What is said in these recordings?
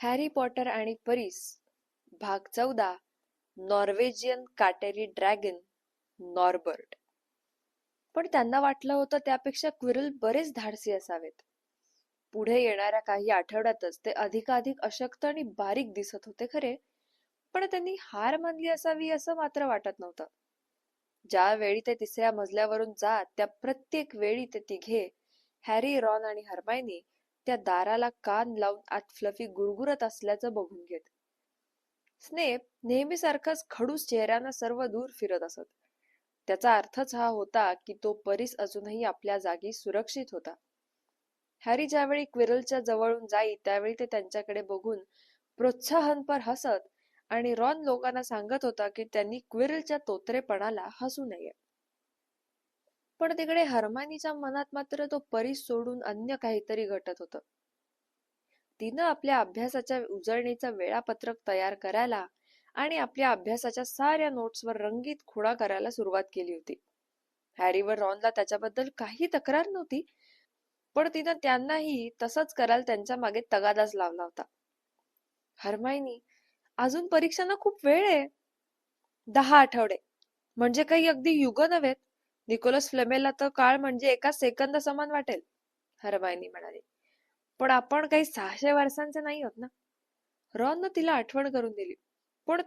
Harry Potter आणि परीस भाग चौदा नॉर्वेजियन काटेरी ड्रॅगन नॉर्बर्ट. पण त्यांना वाटलं होतं त्यापेक्षा क्विरल बरेच धाडसी असावेत. पुढे येणाऱ्या काही आठवड्यातच ते अधिकाधिक अशक्त आणि बारीक दिसत होते खरे पण त्यांनी हार मानली असावी असं मात्र वाटत नव्हतं. ज्या वेळी ते तिसऱ्या मजल्यावरून जात त्या प्रत्येक वेळी ते तिघे हॅरी रॉन आणि हरमायनी त्या दाराला कान लावून आत फ्लफी गुरगुरत असल्याचं बघून घेत. स्नेप नेहमीसारखाच खडूस चेहऱ्यानं सर्व दूर फिरत असत. त्याचा अर्थच हा होता की तो परीस अजूनही आपल्या जागी सुरक्षित होता. हॅरी ज्यावेळी क्विरलच्या जवळून जाई त्यावेळी ते त्यांच्याकडे बघून प्रोत्साहनपर हसत आणि रॉन लोकांना सांगत होता की त्यांनी क्विरलच्या तोत्रेपणाला हसू नये. पण तिकडे हरमानीच्या मनात मात्र तो परीस सोडून अन्य काहीतरी घटत होतं. तिनं आपल्या अभ्यासाच्या उजळणीचं वेळापत्रक तयार करायला आणि आपल्या अभ्यासाच्या साऱ्या नोट्सवर रंगीत खुणा करायला सुरुवात केली होती. हॅरीवर रॉनला त्याच्याबद्दल काही तक्रार नव्हती पण तिनं त्यांनाही तसंच करायला त्यांच्या मागे तगादाच लावला होता. हरमायनी अजून परीक्षांना खूप वेळ आहे. दहा आठवडे. म्हणजे काही अगदी युग नव्हेत. निकोलस फ्लेमेला तर काळ म्हणजे एका सेकंद समान वाटेल हरमायनी म्हणाली. पण आपण काही सहाशे वर्षांचे नाही आहोत ना? रॉन तिला आठवण करून दिली. पण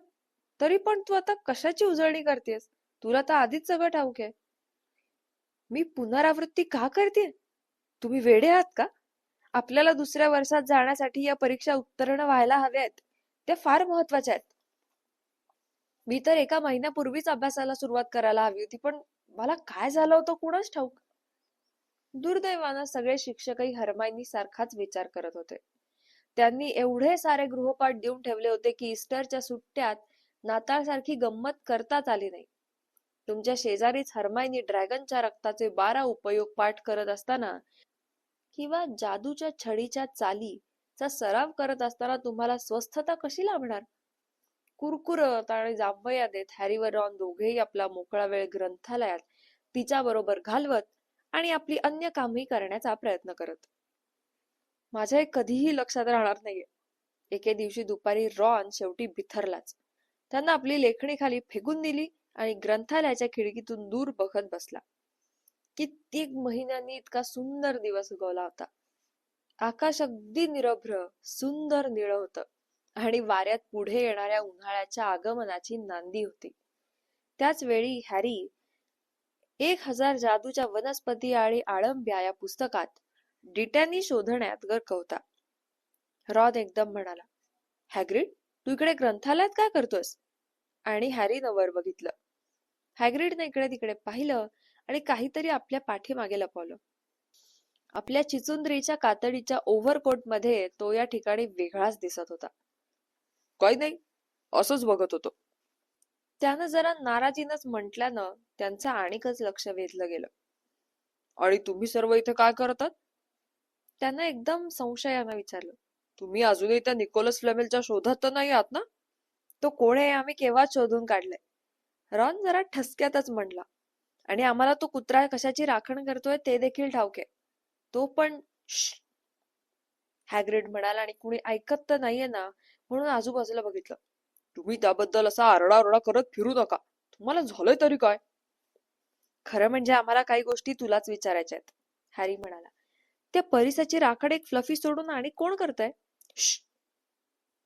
तरी पण तू आता कशाची उजळणी करतेस? तुला तर आधीच सगळं ठाऊक आहे. मी पुनरावृत्ती का करते? तुम्ही वेडे आहात का? आपल्याला दुसऱ्या वर्षात जाण्यासाठी या परीक्षा उत्तीर्ण व्हायला हव्या आहेत. त्या फार महत्त्वाच्या आहेत. मी तर एका महिन्यापूर्वीच अभ्यासाला सुरुवात करायला हवी होती पण मला काय झालं होतं कुणाच ठाऊक? दुर्दैवानं सगळे शिक्षकही हरमायनी सारखाच विचार करत होते. त्यांनी एवढे सारे गृहपाठ देऊन ठेवले होते की इस्टरच्या सुट्ट्यात नाताळ सारखी गंमत करताच आली नाही. तुमच्या शेजारीच हरमायनी ड्रॅगनच्या रक्ताचे बारा उपयोग पाठ करत असताना किंवा जादूच्या छडीच्या चालीचा सराव करत असताना तुम्हाला स्वस्थता कशी लाभणार? कुरकुरत आणि जांभया देत हॅरी व रॉन दोघेही आपला मोकळा वेळ ग्रंथालयात तिच्या बरोबर घालवत आणि आपली अन्य कामही करण्याचा प्रयत्न करत. माझ्या कधीही लक्षात राहणार नाहीये. एके दिवशी दुपारी रॉन शेवटी बिथरलाच. त्यांना आपली लेखणी खाली फेकून दिली आणि ग्रंथालयाच्या खिडकीतून दूर बघत बसला. कित्येक महिन्यांनी इतका सुंदर दिवस उगवला होता. आकाश अगदी निरभ्र सुंदर निळ होतं. आणि वाऱ्यात पुढे येणाऱ्या उन्हाळ्याच्या आगमनाची नांदी होती. त्याच वेळी हॅरी एक हजार जादूच्या वनस्पती आणि आळंब्या या पुस्तकात डिट्यांनी शोधण्यात गर्क होता. रॉद एकदम म्हणाला हॅग्रिड तू इकडे ग्रंथालयात काय करतोस? आणि हॅरीनं वर बघितलं. हॅग्रिडने इकडे तिकडे पाहिलं आणि काहीतरी आपल्या पाठीमागे लपवलं. आपल्या चिचुंद्रीच्या कातडीच्या ओव्हरकोटमध्ये तो या ठिकाणी वेगळाच दिसत होता. काही नाही असंच बघत होतो. त्यानं जरा नाराजीनच म्हटल्यानं त्यांचं आणिकच लक्ष वेधलं गेलं. आणि तुम्ही सर्व इथे काय करतात? त्यानं एकदम संशयानं विचारलं. तुम्ही अजूनही त्या निकोलस फ्लेमेलच्या शोधात तर नाही आहात ना? तो कोण आहे आम्ही केव्हाच शोधून काढलाय? रॉन जरा ठसक्यातच म्हणला आणि आम्हाला तो कुत्रा कशाची राखण करतोय ते देखील ठाऊक तो पण हॅग्रेड म्हणाला आणि कुणी ऐकत तर नाहीये ना म्हणून आजूबाजूला बघितलं. तुम्ही त्याबद्दल असा आरडाओरडा करत फिरू नका. तुम्हाला झालंय तरी काय? खरं म्हणजे आम्हाला काही गोष्टी तुलाच विचारायच्या आहेत हॅरी म्हणाला. त्या परिसाची राखड एक फ्लफी सोडून आणि कोण करतय?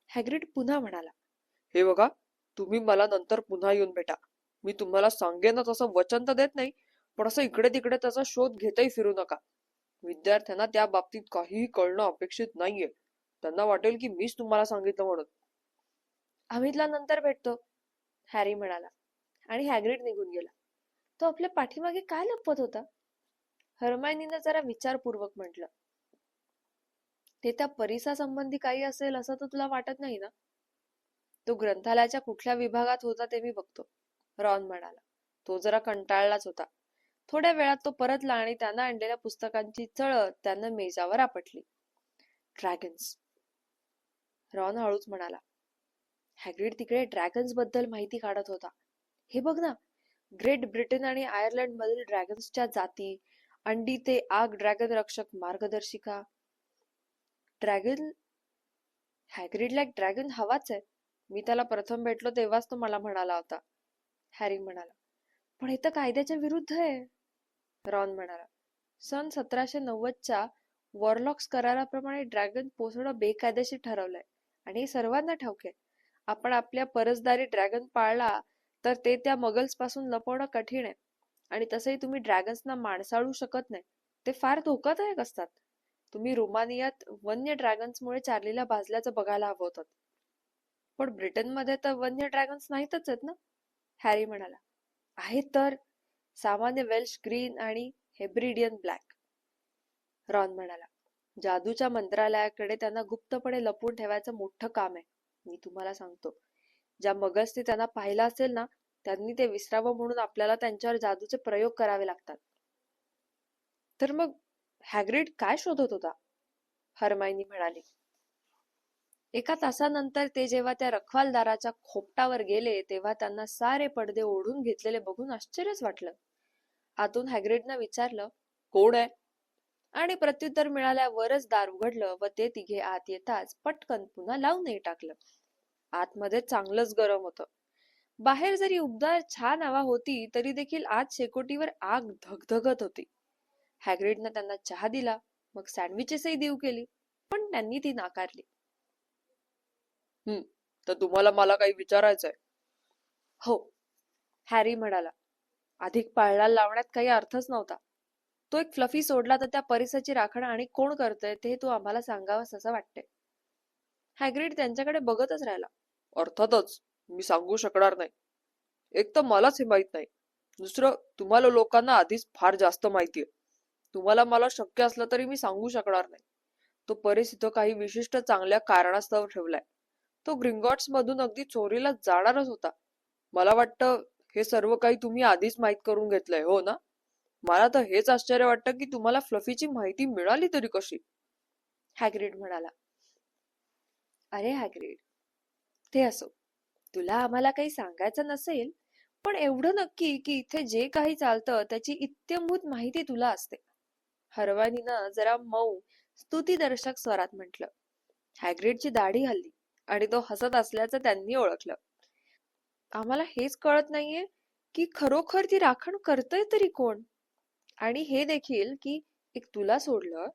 हॅग्रिड पुन्हा म्हणाला. हे बघा तुम्ही मला नंतर पुन्हा येऊन भेटा. मी तुम्हाला सांगेनच असं वचन तर देत नाही पण असं इकडे तिकडे त्याचा शोध घेतही फिरू नका. विद्यार्थ्यांना त्या बाबतीत काहीही कळणं अपेक्षित नाहीये. त्यांना वाटेल की मीच तुम्हाला सांगितलं म्हणून. अमितला नंतर भेटतो. हॅरी म्हणाला. आणि हॅग्रिड निघून गेला. तो आपल्या पाठीमागे काय लपवत होता? हरमायनीनं जरा विचारपूर्वक म्हटलं. ते त्या परिसासंबंधी काही असेल असं तर तुला वाटत नाही ना? तो ग्रंथालयाच्या कुठल्या विभागात होता ते मी बघतो रॉन म्हणाला. तो जरा कंटाळलाच होता. थोड्या वेळात तो परतला आणि त्यानं आणलेल्या पुस्तकांची चळत त्यानं मेजावर आपटली. ड्रॅगन्स. रॉन हळूच म्हणाला हॅग्रिड तिकडे ड्रॅगन्सबद्दल माहिती काढत होता. हे बघ ना ग्रेट ब्रिटन आणि आयर्लंड मधील ड्रॅगन्सच्या जाती अंडी ते आग ड्रॅगन रक्षक मार्गदर्शिका. ड्रॅगन हॅग्रिडला एक ड्रॅगन हवाच आहे. मी त्याला प्रथम भेटलो तेव्हाच तो मला म्हणाला होता हॅरी म्हणाला. पण हे तर कायद्याच्या विरुद्ध आहे रॉन म्हणाला. सन सतराशे नव्वदच्या वॉरलॉक्स कराराप्रमाणे ड्रॅगन पोसणं बेकायदेशीर ठरवलंय. आणि हे सर्वांना ठाऊक आहे. आपण आपल्या परसदारी ड्रॅगन पाळला तर ते त्या मगल्सपासून लपवणं कठीण आहे. आणि तसंही तुम्ही ड्रॅगन्सना माणसाळू शकत नाही. ते फार धोकादायक असतात. तुम्ही रोमानियात वन्य ड्रॅगन्समुळे चार्लीला भाजल्याचं बघायला हवं होतं. पण ब्रिटनमध्ये तर वन्य ड्रॅगन्स नाहीतच आहेत ना? हॅरी म्हणाला. आहेत तर. सामान्य वेल्श ग्रीन आणि हेब्रिडियन ब्लॅक. रॉन म्हणाला. जादूच्या मंत्रालयाकडे त्यांना गुप्तपणे लपवून ठेवायचं मोठं काम आहे. मी तुम्हाला सांगतो. ज्या मगसने त्यांना पाहिलं असेल ना त्यांनी ते विसरावं म्हणून आपल्याला त्यांच्यावर जादूचे प्रयोग करावे लागतात. तर मग हॅग्रिड काय शोधत होता? हरमायनी म्हणाली. एका तासानंतर ते जेव्हा त्या रखवालदाराच्या खोपटावर गेले तेव्हा त्यांना सारे पडदे ओढून घेतलेले बघून आश्चर्यच वाटलं. आतून हॅग्रिडनं विचारलं कोण आहे? आणि प्रत्युत्तर मिळाल्यावरच दार उघडलं व ते तिघे आत येताच पटकन पुन्हा लावूनही टाकलं. आतमध्ये चांगलंच गरम होतं. बाहेर जरी उबदार छान हवा होती तरी देखील आत शेकोटीवर आग धगधगत होती. हॅग्रिडनं त्यांना चहा दिला मग सँडविचेसही देऊ केली पण त्यांनी ती नाकारली. हम्म तर तुम्हाला मला काही विचारायचंय. हो हॅरी म्हणाला. अधिक पाळला लावण्यात काही अर्थच नव्हता. तो एक फ्लफी सोडला तर त्या परिसाची राखण आणि कोण करतंय ते तू आम्हाला सांगावंस असं वाटतंय. हॅग्रिड त्यांच्याकडे बघतच राहिला. अर्थातच मी सांगू शकणार नाही. एक तर मलाच हे माहीत नाही. दुसरं तुम्हाला लोकांना आधीच फार जास्त माहितीये. तुम्हाला मला शक्य असलं तरी मी सांगू शकणार नाही. तो परीस इथं काही विशिष्ट चांगल्या कारणास्तव ठेवलाय. तो ग्रिंगॉट्स मधून अगदी चोरीला जाणारच होता. मला वाटतं हे सर्व काही तुम्ही आधीच माहीत करून घेतलंय हो ना? मला तर हेच आश्चर्य वाटतं की तुम्हाला फ्लफीची माहिती मिळाली तरी कशी? हॅग्रिड म्हणाला. अरे हॅग्रीड ते असो. तुला आम्हाला काही सांगायचं नसेल पण एवढं नक्की की इथे जे काही चालतं त्याची इत्यंभूत माहिती तुला असते. हरवानीनं जरा मऊ स्तुतीदर्शक स्वरात म्हटलं. हॅग्रीडची दाढी हल्ली आणि तो हसत असल्याचं त्यांनी ओळखलं. आम्हाला हेच कळत नाहीये की खरोखर ती राखण करतय तरी कोण? आणि हे देखील की एक तुला सोडलं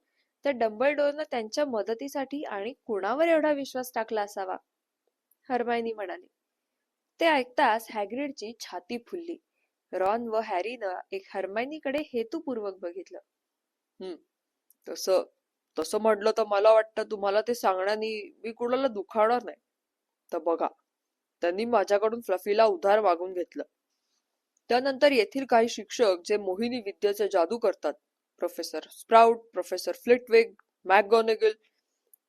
तर डंबलडोरनं त्यांच्या मदतीसाठी आणि कुणावर एवढा विश्वास टाकला असावा? हरमायनी म्हणाली. ते ऐकताच हॅग्रिडची छाती फुलली. रॉन व हॅरीनं एक हरमायनीकडे हेतुपूर्वक बघितलं. हम्म तसं तसं म्हटलं तर मला वाटतं तुम्हाला ते सांगण्याने मी कुणाला दुखावणार नाही. तर बघा त्यांनी माझ्याकडून फ्लफीला उधार मागून घेतलं. त्यानंतर येथील काही शिक्षक जे मोहिनी विद्येचे जादू करतात professor Sprout professor Flitwick McGonagall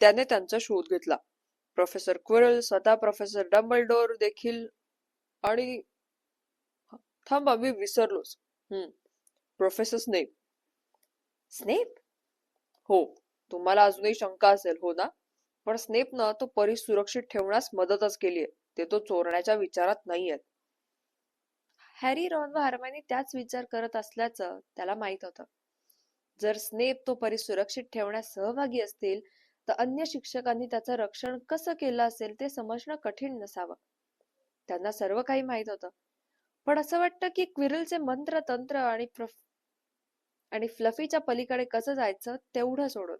त्याने त्यांचा शोध घेतला. प्रोफेसर क्विरल स्वतः प्रोफेसर डंबलडोर देखील आणि थांबा मी विसरलोच हम्म प्रोफेसर स्नेप स्नेप हो तुम्हाला अजूनही शंका असेल हो ना? पण स्नेपनं तो परी सुरक्षित ठेवण्यास मदतच केलीये. ते तो चोरण्याच्या विचारात नाहीयेत. हॅरी रॉन व हरमानी त्याच विचार करत असल्याचं त्याला माहीत होतं. जर स्नेप तो परी सुरक्षित ठेवण्यास सहभागी असतील तर अन्य शिक्षकांनी त्याचं रक्षण कसं केलं असेल ते समजणं कठीण नसावं. त्यांना सर्व काही माहीत होतं. पण असं वाटतं की क्विरलचे मंत्र तंत्र आणि आणि फ्लफीच्या पलीकडे कसं जायचं तेवढं सोडून.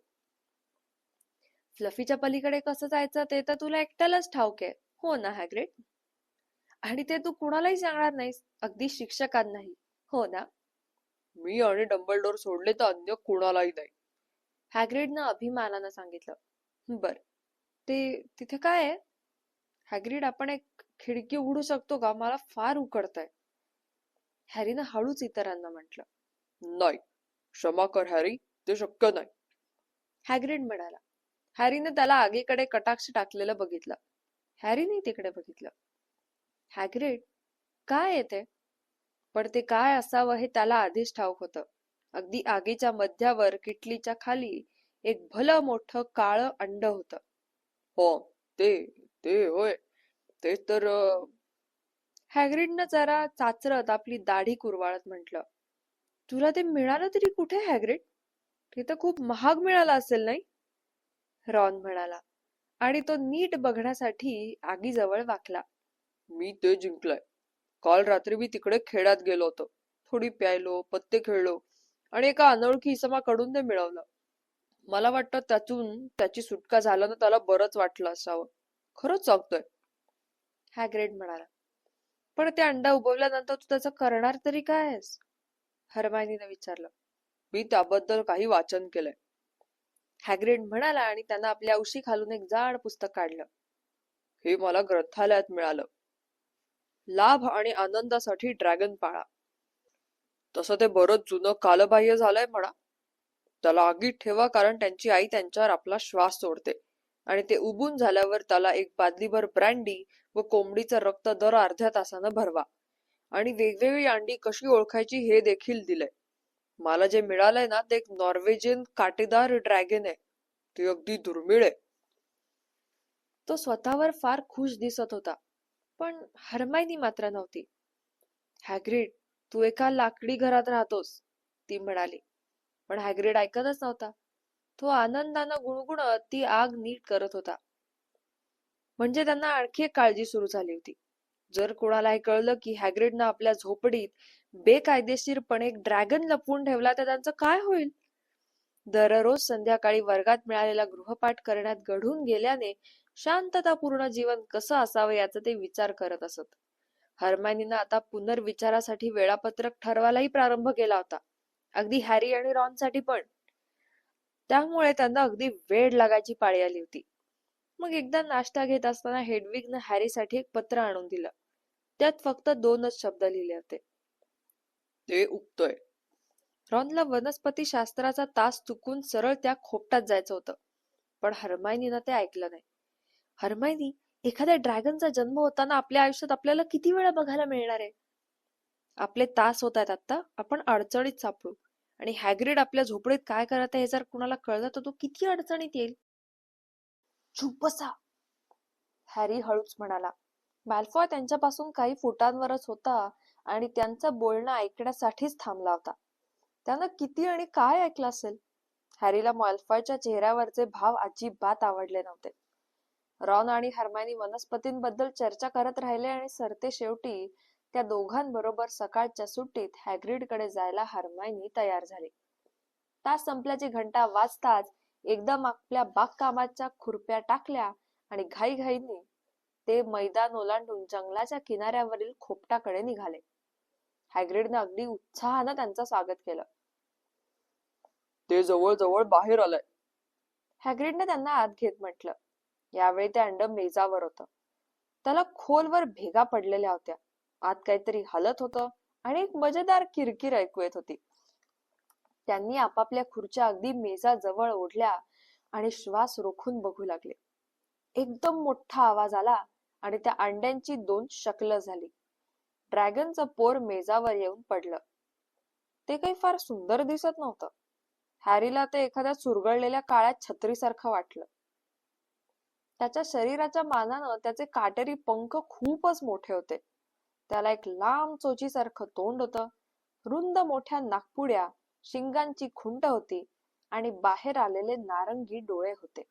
फ्लफीच्या पलीकडे कसं जायचं ते तर तुला एकट्यालाच ठाऊक आहे. हो ना हॅग्रेट आणि ते तू कुणालाही सांगणार नाहीस अगदी शिक्षकांनाही. हो ना? मी आणि डंबलडोर सोडले तर अन्य कुणालाही नाही. हॅग्रिडनं अभिमानानं सांगितलं. बर. ते तिथे काय आहे? हॅग्रिड आपण एक खिडकी उघडू शकतो का? मला फार उकडतंय. हॅरीनं हळूच इतरांना म्हटलं. नाही. क्षमा कर हॅरी. ते शक्य नाही. हॅग्रिड म्हणाला. हॅरीने त्याला आगीकडे कटाक्ष टाकलेलं बघितलं. हॅरीने तिकडे बघितलं. हॅग्रिड काय येते पण ते काय असावं हे त्याला आधीच ठाऊक होतं. अगदी आगीच्या मध्यावर किटलीच्या खाली एक भलं मोठं काळ अंड होत. हो ते ते होय. ते तर हॅग्रिडनं जरा चाचरत आपली दाढी कुरवाळत म्हटलं. तुला ते मिळालं तरी कुठे हॅग्रिड? ते तर खूप महाग मिळालं असेल नाही? रॉन म्हणाला. आणि तो नीट बघण्यासाठी आगीजवळ वाकला. मी ते जिंकलंय. काल रात्री मी तिकडे खेड्यात गेलो होतो. थोडी प्यायलो पत्ते खेळलो आणि एका अनोळखी इसमाकडून ते मिळवलं. मला वाटतं त्यातून त्याची सुटका झाल्यानं त्याला बरंच वाटलं असावं. खरंच सांगतोय. हॅग्रेड म्हणाला. पण ते अंडा उगवल्यानंतर तू त्याचं करणार तरी काय आहेस? हरमायनीने विचारलं. मी त्याबद्दल काही वाचन केलंय. हॅग्रेड म्हणाला आणि त्यानं आपल्या उशी खालून एक जाड पुस्तक काढलं. हे मला ग्रंथालयात मिळालं. लाभ आणि आनंदासाठी ड्रॅगन पाळा. तसं ते बरंच जुनं कालबाह्य झालंय म्हणा. त्याला आगीत ठेवा कारण त्यांची आई त्यांच्यावर आपला श्वास सोडते. आणि ते उबून झाल्यावर त्याला एक बादलीभर ब्रँडी व कोंबडीचं रक्त दर अर्ध्या तासानं भरवा. आणि वेगवेगळी अंडी कशी ओळखायची हे देखील दिलंय. मला जे मिळालंय ना ते एक नॉर्वेजियन काटेदार ड्रॅगन आहे. ते अगदी दुर्मिळ आहे. तो स्वतःवर फार खुश दिसत होता. पण हरमायनी मात्र नव्हती. हॅग्रीड तू एका लाकडी घरात राहतोस ती म्हणाली. पण हॅग्रीड ऐकतच नव्हता. तो आनंदानं गुणगुणत ती आग नीट करत होता. म्हणजे त्यांना आणखी एक काळजी सुरू झाली होती. जर कोणाला हे कळलं की हॅग्रीडनं आपल्या झोपडीत बेकायदेशीरपणे ड्रॅगन लपवून ठेवला तर त्यांचं काय होईल? दररोज संध्याकाळी वर्गात मिळालेला गृहपाठ करण्यात घडून गेल्याने शांततापूर्ण जीवन कसं असावं याचा ते विचार करत असत. हरमानीनं आता पुनर्विचारासाठी वेळापत्रक ठरवायलाही प्रारंभ केला होता. अगदी हॅरी आणि रॉनसाठी पण. त्यामुळे त्यांना अगदी वेळ लागायची पाळी आली होती. मग एकदा नाश्ता घेत असताना हेडविगनं हॅरीसाठी एक पत्र आणून दिलं. त्यात फक्त दोनच शब्द लिहिले होते. ते उगतोय रॉनला वनस्पती शास्त्राचा तास चुकून सरळ त्या खोपटात जायचं होतं. पण हरमायनीनं ते ऐकलं नाही. हरमायनी एखाद्या ड्रॅगनचा जन्म होताना आपल्या आयुष्यात आपल्याला किती वेळा बघायला मिळणार आहे? आपले तास होत आहेत आता आपण अडचणीत सापडू. आणि हॅग्रिड आपल्या झोपडीत काय करत आहे हे जर कुणाला कळलं तर तो किती अडचणीत येईल? चुप बसा. हॅरी हळूच म्हणाला. मॅल्फॉय त्यांच्यापासून काही फुटांवरच होता आणि त्यांचं बोलणं ऐकण्यासाठीच थांबला होता. त्यानं किती आणि काय ऐकलं असेल? हॅरीला मॉल्फॉयच्या चेहऱ्यावरचे भाव अजिबात आवडले नव्हते. रॉन आणि हरमानी वनस्पतींबद्दल चर्चा करत राहिले आणि सरते शेवटी त्या दोघांबरोबर सकाळच्या सुट्टीत हॅग्रीडकडे जायला हरमायनी तयार झाली. तास संपल्याची घंटा वाजताच एकदम आपल्या बागकामाच्या खुरप्या टाकल्या आणि घाईघाईने ते मैदान ओलांडून जंगलाच्या किनाऱ्यावरील खोपटाकडे निघाले. हॅग्रीडने अगदी उत्साहानं त्यांचं स्वागत केलं. ते जवळ जवळ बाहेर आलंय. हॅग्रीडने त्यांना आत घेत म्हटलं. यावेळी ते अंड मेजावर होतं. त्याला खोलवर भेगा पडलेल्या होत्या. आत काहीतरी हलत होतं आणि एक मजेदार किरकिर ऐकू येत होती. त्यांनी आपापल्या खुर्च्या अगदी मेजाजवळ ओढल्या आणि श्वास रोखून बघू लागले. एकदम मोठा आवाज आला आणि त्या अंड्यांची दोन शकलं झाली. ड्रॅगनचं पोर मेजावर येऊन पडलं. ते काही फार सुंदर दिसत नव्हतं. हॅरीला ते एखाद्या चुरगळलेल्या काळ्या छत्रीसारखं वाटलं. त्याच्या शरीराच्या मानानं त्याचे काटेरी पंख खूपच मोठे होते. त्याला एक लांब चोचीसारखं तोंड होतं. रुंद मोठ्या नागपुड्या शिंगांची खुंट होती आणि बाहेर आलेले नारंगी डोळे होते.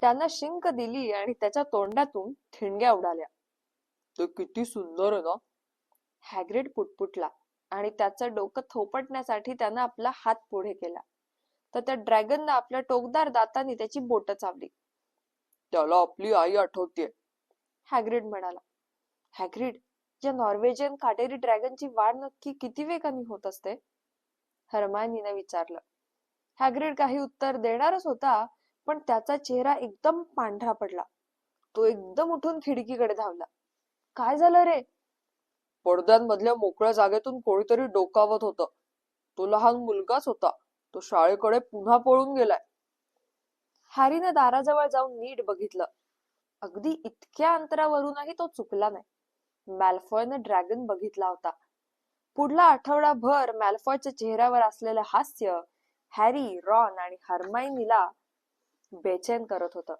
त्यानं शिंक दिली आणि त्याच्या तोंडातून ठिणग्या उडाल्या. ते किती सुंदर आहे ना. हॅग्रेड पुटपुटला आणि त्याचं डोकं थोपटण्यासाठी त्यानं आपला हात पुढे केला. तर त्या ड्रॅगननं आपल्या टोकदार दातांनी त्याची बोट चावली. त्याला आपली आई आठवते हॅग्रीड म्हणाला. हॅग्रीड या नॉर्वेजियन काटेरी ड्रॅगनची वाढ नक्की किती वेगाने होत असते? हरमायनीने विचारलं. हॅग्रीड काही उत्तर देणारच होता पण त्याचा चेहरा एकदम पांढरा पडला. तो एकदम उठून खिडकीकडे धावला. काय झालं रे? पडद्यांमधल्या मोकळ्या जागेतून कोणीतरी डोकावत होतं. तो लहान मुलगाच होता. तो शाळेकडे पुन्हा पळून गेलाय. हॅरीनं दाराजवळ जाऊन नीट बघितलं. अगदी इतक्या अंतरावरूनही तो चुकला नाही. मॅल्फॉयनं ड्रॅगन बघितला होता. पुढला आठवडाभर मॅल्फॉयच्या चेहऱ्यावर असलेलं हास्य हॅरी रॉन आणि हरमायनीला बेचैन करत होतं.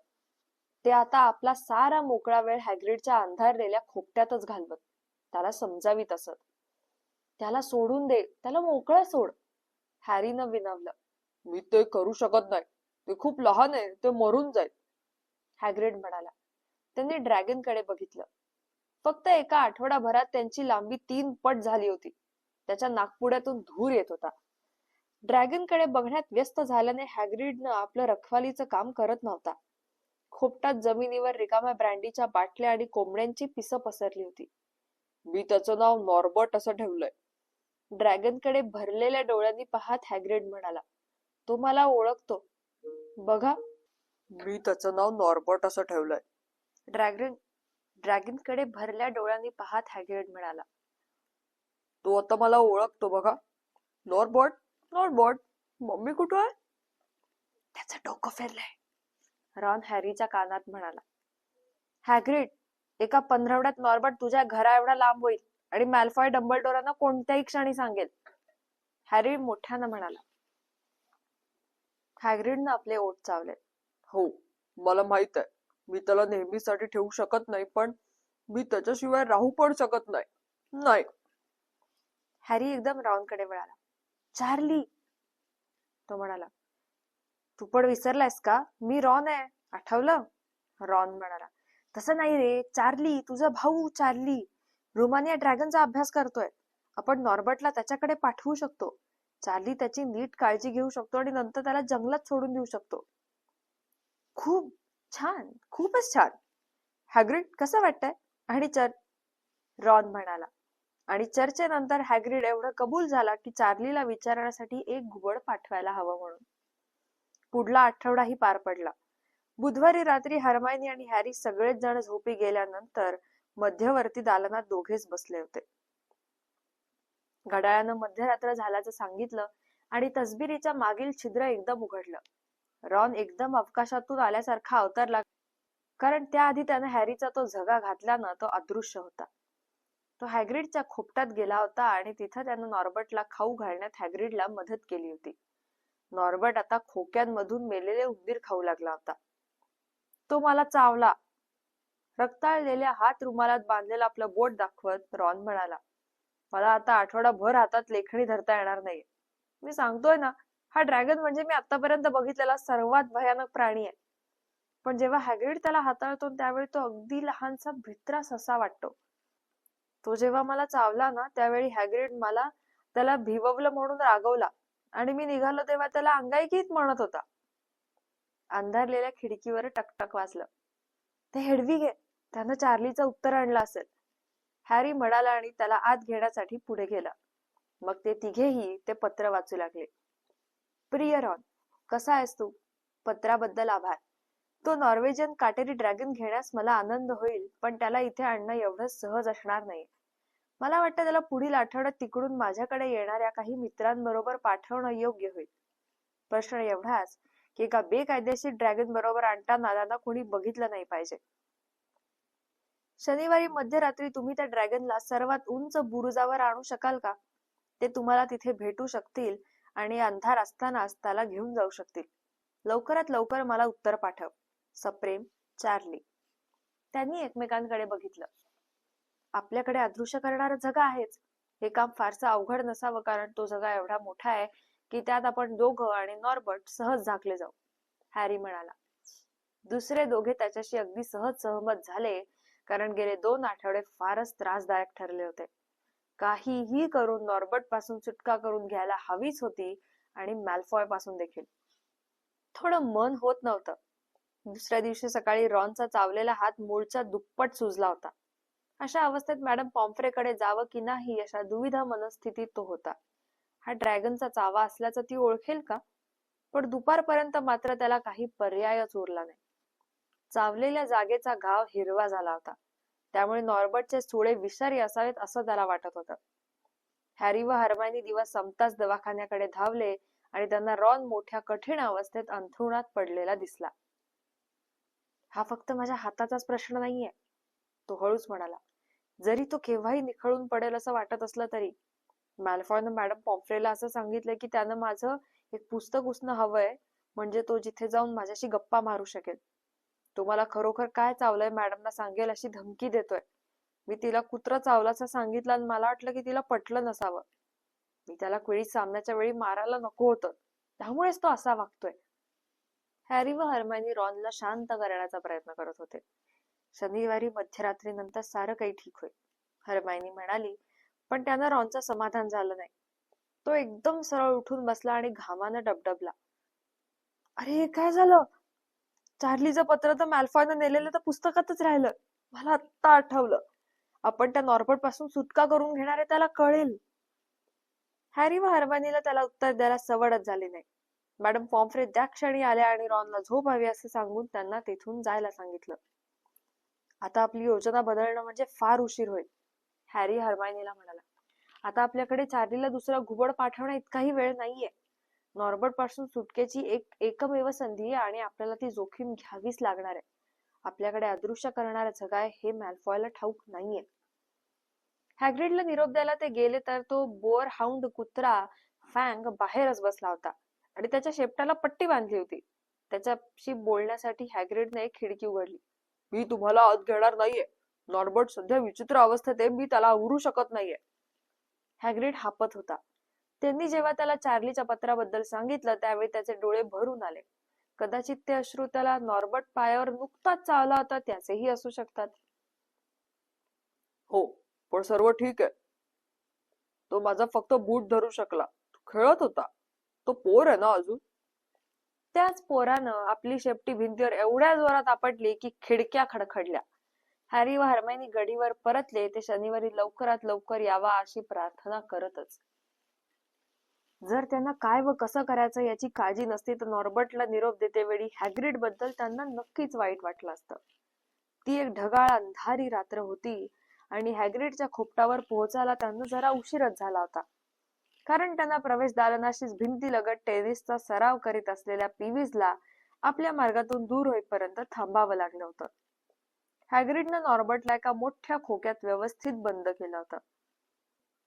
ते आता आपला सारा मोकळा वेळ हॅग्रिडच्या अंधारलेल्या खोपट्यातच घालवत. त्याला समजावीत असत त्याला सोडून दे. त्याला मोकळं सोड. हॅरीनं विनवलं. मी ते करू शकत नाही. ते खूप लहान आहे ते मरून जाईल. हॅग्रेड म्हणाला. त्यांनी ड्रॅगनकडे बघितलं. फक्त एका आठवडाभरात त्यांची लांबी तीन पट झाली होती. त्याच्या नागपुड्यातून धूर येत होता. ड्रॅगनकडे बघण्यात व्यस्त झाल्याने हॅग्रिडनं आपलं रखवालीचं काम करत नव्हता. खोपटात जमिनीवर रिकाम्या ब्रँडीच्या बाटल्या आणि कोंबड्यांची पिसं पसरली होती. मी त्याचं नाव नॉर्बर्ट असं ठेवलंय. ड्रॅगनकडे भरलेल्या डोळ्यांनी पाहत हॅग्रिड म्हणाला तो मला ओळखतो. बघा. मी त्याचं नाव नॉर्बर्ट असं ठेवलंय. ड्रॅगन ड्रॅगनकडे भरल्या डोळ्यांनी पाहत हॅग्रिड म्हणाला. तो आता मला ओळखतो बघा. नॉर्बर्ट नॉर्बर्ट मम्मी कुठं आहे? त्याचं डोकं फिरलंय. रॉन हॅरीच्या कानात म्हणाला. हॅग्रिड एका पंधरवड्यात नॉर्बर्ट तुझ्या घरा एवढा लांब होईल आणि मॅल्फॉय डंबलडोरांना कोणत्याही क्षणी सांगेल. हॅरी मोठ्यानं म्हणाला. हॅग्रिडनं आपले ओठ चावले. हो मला माहीत आहे. मी त्याला नेहमीसाठी ठेवू शकत नाही पण मी त्याच्याशिवाय राहू पण शकत नाही. नाही. हॅरी एकदम रॉनकडे वळाला. चार्ली तो म्हणाला. तू पण विसरलायस का? मी रॉन आहे. आठवलं? रॉन म्हणाला. तसं नाही रे. चार्ली तुझा भाऊ चार्ली. रोमानिया ड्रॅगनचा अभ्यास करतोय. आपण नॉर्बर्टला त्याच्याकडे पाठवू शकतो. चार्ली त्याची नीट काळजी घेऊ शकतो आणि नंतर त्याला जंगलात सोडून देऊ शकतो. खूप छान खूपच छान. हॅग्रिड कसं वाटतंय? आणि चर रॉन म्हणाला. आणि चर्चेनंतर हॅग्रिड एवढं कबूल झाला की चार्लीला विचारण्यासाठी एक घुबड पाठवायला हवं म्हणून. पुढला आठवडाही पार पडला. बुधवारी रात्री हरमायनी आणि हॅरी सगळेच जण झोपी गेल्यानंतर मध्यवर्ती दालनात दोघेच बसले होते. घड्याळानं मध्यरात्र झाल्याचं सांगितलं आणि तसबिरीच्या मागील छिद्र एकदम उघडलं. रॉन एकदम अवकाशातून आल्यासारखा अवतरला कारण त्याआधी त्यानं हॅरीचा तो झगा घातल्यानं तो अदृश्य होता. तो हॅग्रिडच्या खोपटात गेला होता आणि तिथं त्यानं नॉर्बर्टला खाऊ घालण्यात हॅग्रिडला मदत केली होती. नॉर्बर्ट आता खोक्यांमधून मेलेले उंदीर खाऊ लागला होता. तो मला चावला. रक्ताळलेल्या हात रुमालात बांधलेलं आपलं बोट दाखवत रॉन म्हणाला मला आता आठवडाभर हातात लेखणी धरता येणार नाही मी सांगतोय ना हा ड्रॅगन म्हणजे मी आतापर्यंत बघितलेला सर्वात भयानक प्राणी आहे. पण जेव्हा हॅग्रिड त्याला हाताळतो त्यावेळी तो अगदी लहानसा भित्रा ससा वाटतो. तो जेव्हा मला चावला ना त्यावेळी हॅग्रिड मला त्याला भिववलं म्हणून रागवला आणि मी निघालो तेव्हा त्याला अंगाईकीत म्हणत होता. अंधारलेल्या खिडकीवर टकटक वाजलं. ते हेडवी घे. त्यानं चार्लीचं उत्तर आणलं असेल. हॅरी म्हणाला आणि त्याला आत घेण्यासाठी पुढे गेला. मग ते तिघेही ते पत्र वाचू लागले. प्रिय रॉन कसा आहेस तू? पत्राबद्दल आभार. तो नॉर्वेजियन काटेरी ड्रॅगन घेण्यास मला आनंद होईल पण त्याला इथे आणणं एवढं सहज असणार नाही. मला वाटतं त्याला पुढील आठवड्यात तिकडून माझ्याकडे येणाऱ्या काही मित्रांबरोबर पाठवणं योग्य होईल. प्रश्न एवढाच की एका बेकायदेशीर ड्रॅगन बरोबर आणताना त्यांना कोणी बघितलं नाही पाहिजे. शनिवारी मध्यरात्री तुम्ही त्या ड्रॅगनला सर्वात उंच बुरुजावर आणू शकाल का? ते तुम्हाला तिथे भेटू शकतील आणि अंधार असतानाच त्याला घेऊन जाऊ शकतील. लवकरात लवकर मला उत्तर पाठव. सप्रेम चार्ली. त्यांनी एकमेकांकडे बघितलं. आपल्याकडे अदृश्य करणारा जगा आहेच. हे काम फारसं अवघड नसावं कारण तो जगा एवढा मोठा आहे की त्यात आपण दोघं आणि नॉर्बर्ट सहज झाकले जाऊ. हॅरी म्हणाला दुसरे दोघे त्याच्याशी अगदी सहज सहमत झाले कारण गेले दोन आठवडे फारच त्रासदायक ठरले होते. काहीही करून नॉर्बर्टपासून सुटका करून घ्यायला हवीच होती आणि मॅल्फॉयपासून देखील. थोडं मन होत नव्हतं. दुसऱ्या दिवशी सकाळी रॉनचा चावलेला हात मूळचा दुप्पट सुजला होता. अशा अवस्थेत मॅडम पॉम्फ्रेकडे जावं की नाही अशा दुविधा मनस्थितीत तो होता. हा ड्रॅगनचा चावा असल्याचं ती ओळखेल का? पण दुपारपर्यंत मात्र त्याला काही पर्यायच उरला नाही. चावलेल्या जागेचा घाव हिरवा झाला होता. त्यामुळे नॉर्बर्टचे सुळे विषारी असावेत असं त्याला वाटत होतं. हॅरी व हरमायनी दिवस संपताच दवाखान्याकडे धावले आणि त्यांना रॉन मोठ्या कठीण अवस्थेत अंथरुणात पडलेला दिसला. हा फक्त माझ्या हाताचाच प्रश्न नाहीये तो हळूच म्हणाला. जरी तो केव्हाही निखळून पडेल असं वाटत असलं तरी मॅल्फॉयनं मॅडम पॉम्फ्रेला असं सांगितलं की त्यानं माझं एक पुस्तक उसणं हवंय म्हणजे तो जिथे जाऊन माझ्याशी गप्पा मारू शकेल. तुम्हाला खरोखर काय चावलंय मॅडमना सांगेल अशी धमकी देतोय. मी तिला कुत्रा चावलाचं सांगितलं आणि मला वाटलं की तिला पटलं नसावं. मी त्याला वेळी सामन्याच्या वेळी मारायला नको होतं. त्यामुळेच तो असा वागतोय. हॅरी व हरमानी रॉनला शांत करण्याचा प्रयत्न करत होते. शनिवारी मध्यरात्रीनंतर सारं काही ठीक होईल हरमायनी म्हणाली पण त्यानं रॉनचं समाधान झालं नाही. तो एकदम सरळ उठून बसला आणि घामानं डबडबला. अरे काय झालं? चार्लीचं पत्र तर मॅल्फॉयनं नेलेलं तर पुस्तकातच राहिलं. मला आत्ता आठवलं. आपण त्या नॉर्बर्टपासून सुटका करून घेणारे त्याला कळेल. हॅरी व हरमानीला त्याला उत्तर द्यायला सवडच झाली नाही. मॅडम पॉम्फ्रे त्या क्षणी आल्या आणि रॉनला झोप हवी असे सांगून त्यांना तेथून जायला सांगितलं. आता आपली योजना बदलणं म्हणजे फार उशीर होईल हॅरी हरमायनीला म्हणाला. आता आपल्याकडे चार्लीला दुसरा घुबड पाठवण्या इतकाही वेळ नाहीये. नॉर्बर्टपासून सुटकेची एक एकमेव संधी आहे आणि आपल्याला ती जोखीम घ्यावीच लागणार आहे. आपल्याकडे अदृश्य करणारा जगाय हे मॅल्फॉयला ठाऊक नाहीये. हॅग्रिडला निरोप द्यायला ते गेले तर तो बोअर हाऊंड कुत्रा फँग बाहेरच बसला होता आणि त्याच्या शेपटाला पट्टी बांधली होती. त्याच्याशी बोलण्यासाठी हॅग्रिडने एक खिडकी उघडली. मी तुम्हाला आत घेणार नाहीये. नॉर्बर्ट सध्या विचित्र अवस्थेत आहे. मी त्याला आवरू शकत नाहीये. हॅग्रिड हापत होता. त्यांनी जेव्हा त्याला चार्लीच्या पत्राबद्दल सांगितलं त्यावेळी त्याचे डोळे भरून आले. कदाचित ते अश्रू त्याला नॉर्बर्ट पायावर नुकताच चावला होता त्याचेही असू शकतात. हो पण सर्व ठीक आहे. तो माझा फक्त बूट धरू शकला. खेळत होता. तो पोर आहे ना अजून? त्याच पोरानं आपली शेपटी भिंतीवर एवढ्या जोरात आपटली की खिडक्या खडखडल्या. हॅरी व हरमायनी गडीवर परतले ते शनिवारी लवकरात लवकर यावा अशी प्रार्थना करतच. जर त्यांना काय व कसं करायचं याची काळजी नसती तर नॉर्बर्टला निरोप देते वेळी हॅग्रिडबद्दल त्यांना नक्कीच वाईट वाटलं असतं. ती एक ढगाळ अंधारी रात्र होती आणि हॅग्रिडच्या खोपटावर पोहोचायला त्यांना जरा उशीरच झाला होता. कारण त्यांना प्रवेश दालनाशीच भिंतीलगत टेनिसचा सराव करीत असलेल्या पिव्हीजला आपल्या मार्गातून दूर होईपर्यंत थांबावं लागलं होतं. हॅग्रिडनं नॉर्बर्टला एका मोठ्या खोक्यात व्यवस्थित बंद केलं होतं.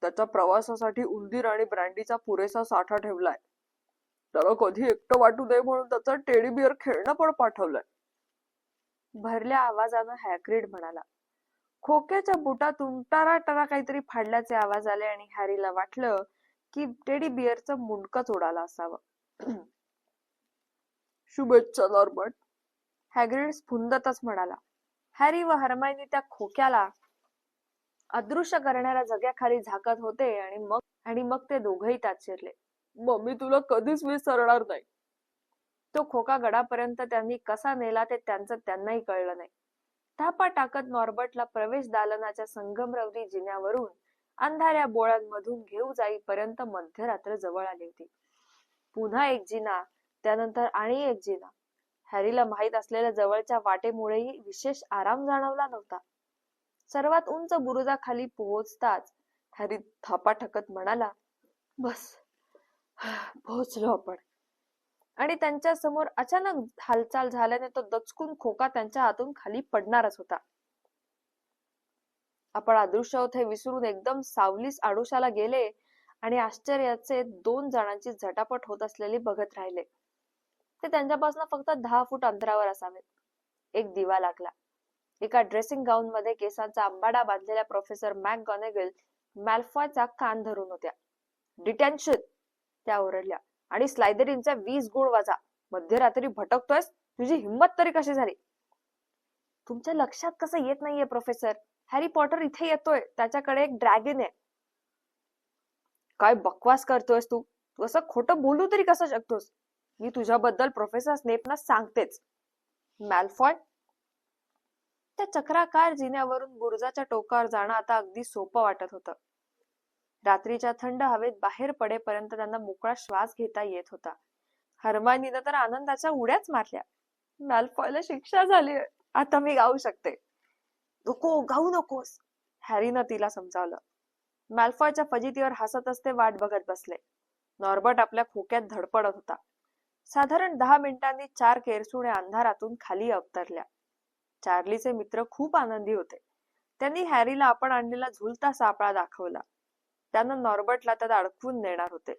त्याच्या प्रवासासाठी उंदीर आणि ब्रँडीचा पुरेसा साठा ठेवलाय. त्याला कधी एकटं वाटू नये म्हणून त्याचं टेडी बिअर खेळणं पण पाठवलंय. भरल्या आवाजानं हॅग्रिड म्हणाला. खोक्याच्या बुटातून टरा टरा काहीतरी फाडल्याचे आवाज आले आणि हॅरीला वाटलं की टेडी बिअरचं मुंडकच उडालं असावं. शुभेच्छा नॉर्बर्ट हॅग्रिड स्फुंदतच म्हणाला. हॅरी व हरमायनी त्या खोक्याला अदृश्य करणाऱ्या जग्याखाली झाकत होते आणि मग आणि मग ते दोघही त्यात शिरले. मम्मी तुला कधीच विसरणार नाही. तो खोका गडापर्यंत त्यांनी कसा नेला ते त्यांचं त्यांनाही कळलं नाही. थापा टाकत नॉर्बर्टला प्रवेश दालनाच्या संगमरवरी जिन्यावरून अंधाऱ्या बोळांमधून घेऊ जाईपर्यंत मध्यरात्र जवळ आली होती. पुन्हा एक जिना त्यानंतर आणि एक जिना. हॅरीला माहीत असलेल्या जवळच्या वाटेमुळेही विशेष आराम जाणवला नव्हता. सर्वात उंच बुरुजाखाली पोहोचताच हॅरी थापा ठकत म्हणाला बस पोहोचलो आपण. आणि त्यांच्यासमोर अचानक हालचाल झाल्याने तो दचकून खोका त्यांच्या हातून खाली पडणारच होता. आपण अदृश्य होत हे विसरून एकदम सावलीस आडुशाला गेले आणि आश्चर्याचे दोन जणांची झटापट होत असलेली बघत राहिले. ते त्यांच्यापासून फक्त दहा फूट अंतरावर असावेत. एक दिवा लागला. एका ड्रेसिंग गाऊन मध्ये केसांचा आंबाडा बांधलेल्या प्रोफेसर मॅक गॉनेगल मॅल्फॉयचा कान धरून होत्या. डिटेन्शन त्या ओरडल्या. आणि स्लायदरींचा वीस गुण वाजा मध्यरात्री भटकतोयस? तुझी हिंमत तरी कशी झाली? तुमच्या लक्षात कसं येत नाहीये प्रोफेसर हॅरी पॉटर इथे येतोय. त्याच्याकडे एक ड्रॅगन आहे. काय बकवास करतोयस तू? तू असं खोटं बोलू तरी कसं शकतोस? मी तुझ्याबद्दल प्रोफेसर स्नेपना सांगतेच. मॅल्फॉय त्या चक्राकार जिन्यावरून बुरुजाच्या टोकावर जाणं आता अगदी सोपं वाटत होतं. रात्रीच्या थंड हवेत बाहेर पडेपर्यंत त्यांना मोकळा श्वास घेता येत होता. हरमानीनं तर आनंदाच्या उड्याच मारल्या. मॅल्फॉयला शिक्षा झाली आता मी गाऊ शकते. नको गाऊ नकोस. हॅरीनं तिला समजावलं. मॅल्फॉयच्या फजितीवर हसत असते वाट बघत बसले. नॉर्बर्ट आपल्या खोक्यात धडपडत होता. साधारण दहा मिनिटांनी चार केरसुण्या अंधारातून खाली अवतरल्या. चार्लीचे मित्र खूप आनंदी होते. त्यांनी हॅरीला आपण आणलेला झुलता सापळा दाखवला. त्यानं नॉर्बर्टला त्यात अडकवून नेणार होते.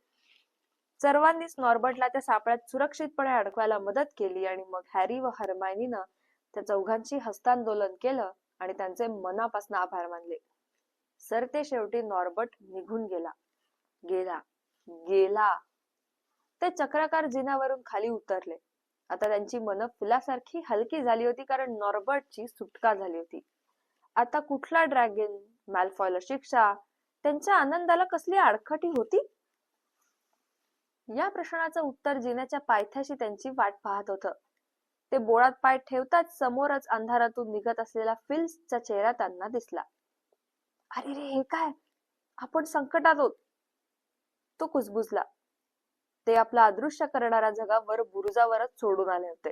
सर्वांनीच नॉर्बर्टला त्या सापळ्यात सुरक्षितपणे अडकवायला मदत केली आणि मग हॅरी व हरमायनीनं त्या चौघांशी हस्तांदोलन केलं आणि त्यांचे मनापासून आभार मानले. सर ते शेवटी नॉर्बर्ट निघून गेला. गेला. गेला. ते चक्राकार जिन्यावरून खाली उतरले. आता त्यांची मनं फुलासारखी हलकी झाली होती कारण नॉर्बर्टची सुटका झाली होती. आता कुठला ड्रॅगन मॅलफॉयला शिक्षा त्यांच्या आनंदाला कसली आडखटी होती? या प्रश्नाचं उत्तर जिन्याच्या पायथ्याशी त्यांची वाट पाहत होतं. ते बोळात पाय ठेवताच समोरच अंधारातून निघत असलेला फिल्सचा चेहरा त्यांना दिसला. अरे रे हे काय? आपण संकटात आहोत. तो कुजबुजला. ते आपला अदृश्य करणाऱ्या जगावर बुरुजावरच सोडून आले होते.